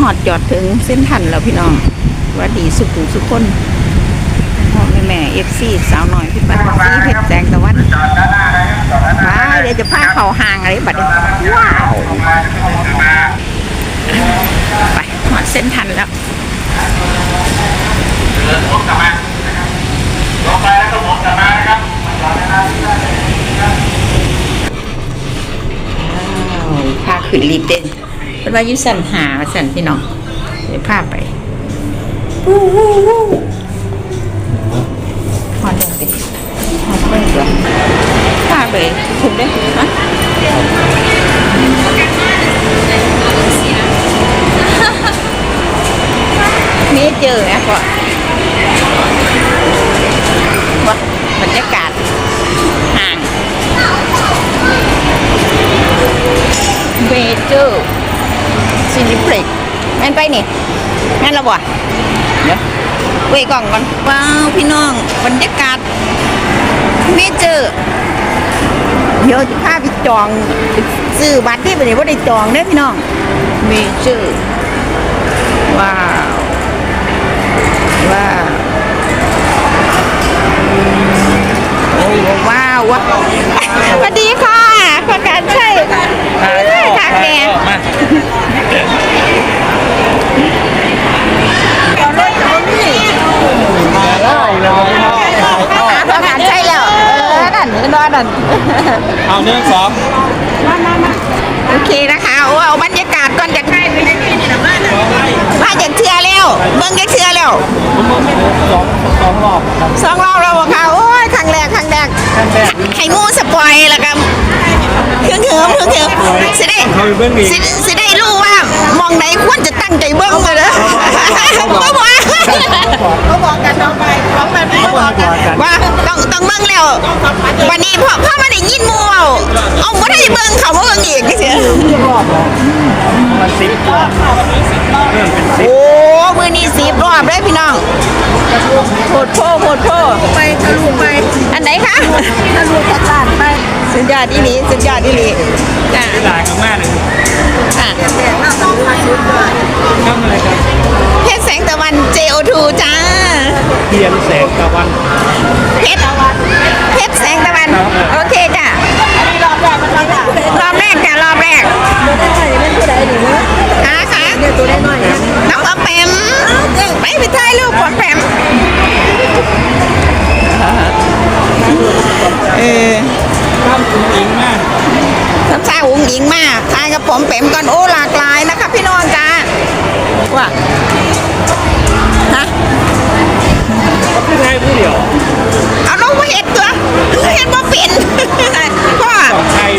หอดจอดถึงเส้นทันแล้วพี่น้องวัสดีสุขุสุขคนพ่อแม่แม่เอฟซีสาวหน่อยพี่ปันซีเพชรแสงตะวันว้าเดี๋ยวจะพาเขาห่างอะไรบัดนี้ว้าวไปหอดเส้นทันแล้วเดินวกลับมาลงไปแล้วก็วนกลับมานะครับพาขึ้นรีบเด่น เป็นว่ายุสันหาสันพี่น้องเดี๋ยวพาไปวู้วู้วู้พอเดินไปพอไปก่อนพาไปถึงได้ฮะมีเจอไหมก่อนว่าบรรยากาศห่างเวเจอร์ ซินิเพล็กแม่นไปนี่แม่นและบ่เดี๋ยวเวยกล่องก่อนว้าวพี่น้องบรรยากาศเมเจอร์เดี๋ยวจะพาไปจองซื้อบัตรที่ไปไหนว่าได้จองเด้อพี่น้องเมเจอร์ว้าว ว้าวโอ้ว้าวว้าวสวัสดีค่ะประกันใช่ทางแดง มา ประกันใช่แล้ว เออ นั่นนอนนั่น เอา หนึ่งสองโอเคนะคะโอ้เอาบรรยากาศก่อนจากมาจากเทือแล้วเบิ่งจากเทือแล้วสองสองรอบครับสองรอบแล้วบ่ค่ะโอ้ยครั้งแรกครั้งแรกขั้นแรกให้งูสปอยแล้วกันเครื่องเถิมเครื่องเถิมสิได้เขาไปเบิ้งอีกสิสิได้รู้ว่ามองไหนควรจะตั้งใจเบิ่งเลยนะบ่บอกเขาบอ ว่าต้องต้องเบิ่งแล้ว วันนี้พอพอมาได้ยินหมู่เอาเอาบ่ได้เบิ่งเขาบ่เบิ่งอีกเสียมันสิบรอบเริ่มเป็นสิบโอ้มือนี้สิบรอบเลยพี่น้องโพดโพโพดโพไปทะลุไป อันไหนคะทะลุจากลานไปสุดยอดอีหลีสุดยอดอีหลีจ้าหลายมากเลยค่ะเข้ามาเลยครับเพชรแส ทียนแสงตะวัน เพชรเพชรแสงตะวัน โอเคจ้ะรอบแรกรอบแรกจ้ะรอบแรกหาค่ะน้องปอมแปมไปไปถ่ายรูปปอมแปมเออข้ามคุณอิงมากทำซาหุงหญิงมากทายกับผมเป๋มก่อนโอ้หลากหลายนะคะพี่น้องจ้าว่าฮะ ก็คือไทยผู้เดียวเอาลงมาเห็ดตัวเห็ดบ่เป็นพ่อสองไทย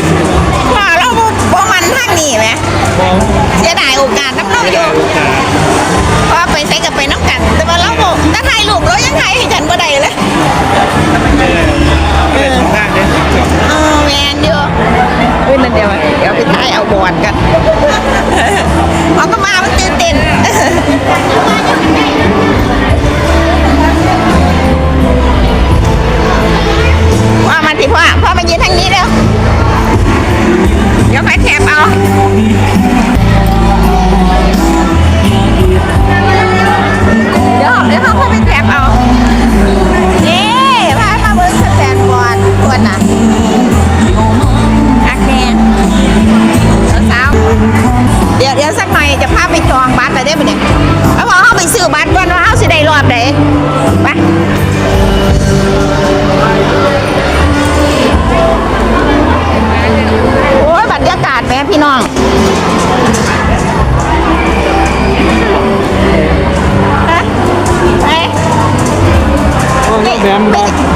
พ่อเราบ่บ่มันทางนี้ไหมมองเสียดายโอกาสน้ำเราอยู่พ่อ โอ้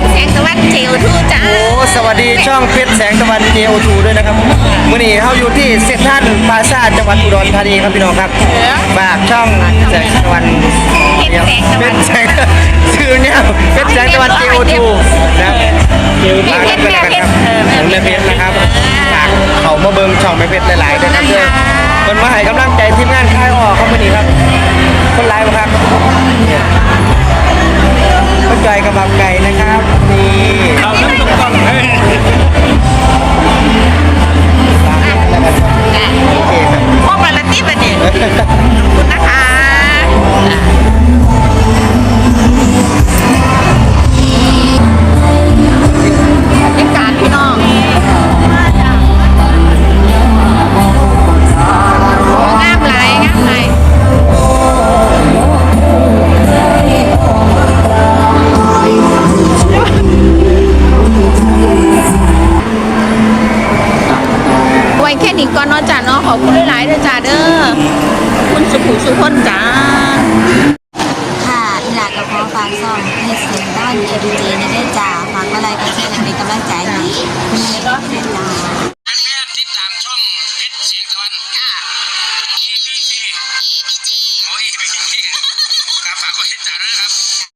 ชรแสงตะวันเจลทูจ้าโอ้สวัสดีช่องเพชรแสงตะวันเจโอทูด้วยนะครับมื้อนี้เขาอยู่ที่เซ็นทรัลพาซาจังหวัดอุดรธานีครับพี่น้องครับฝากช่องแสงตะวันเชียวเพชรแสงชื่อเนี่ยเพชรแสงตะวันเจโอทูนะฝากกันแล้วกันครับแม่เพชรนะครับฝากเขามาเบิ่งช่องเพชรหลายๆด้วยครับเด้อเพิ่นมาให้กำลังใจทีมงานค่ายออกครับมื้อนี้ครับ คนไลฟ์บ่ครับเนี่ยเข้าใจกระบับครับ EBG โอ้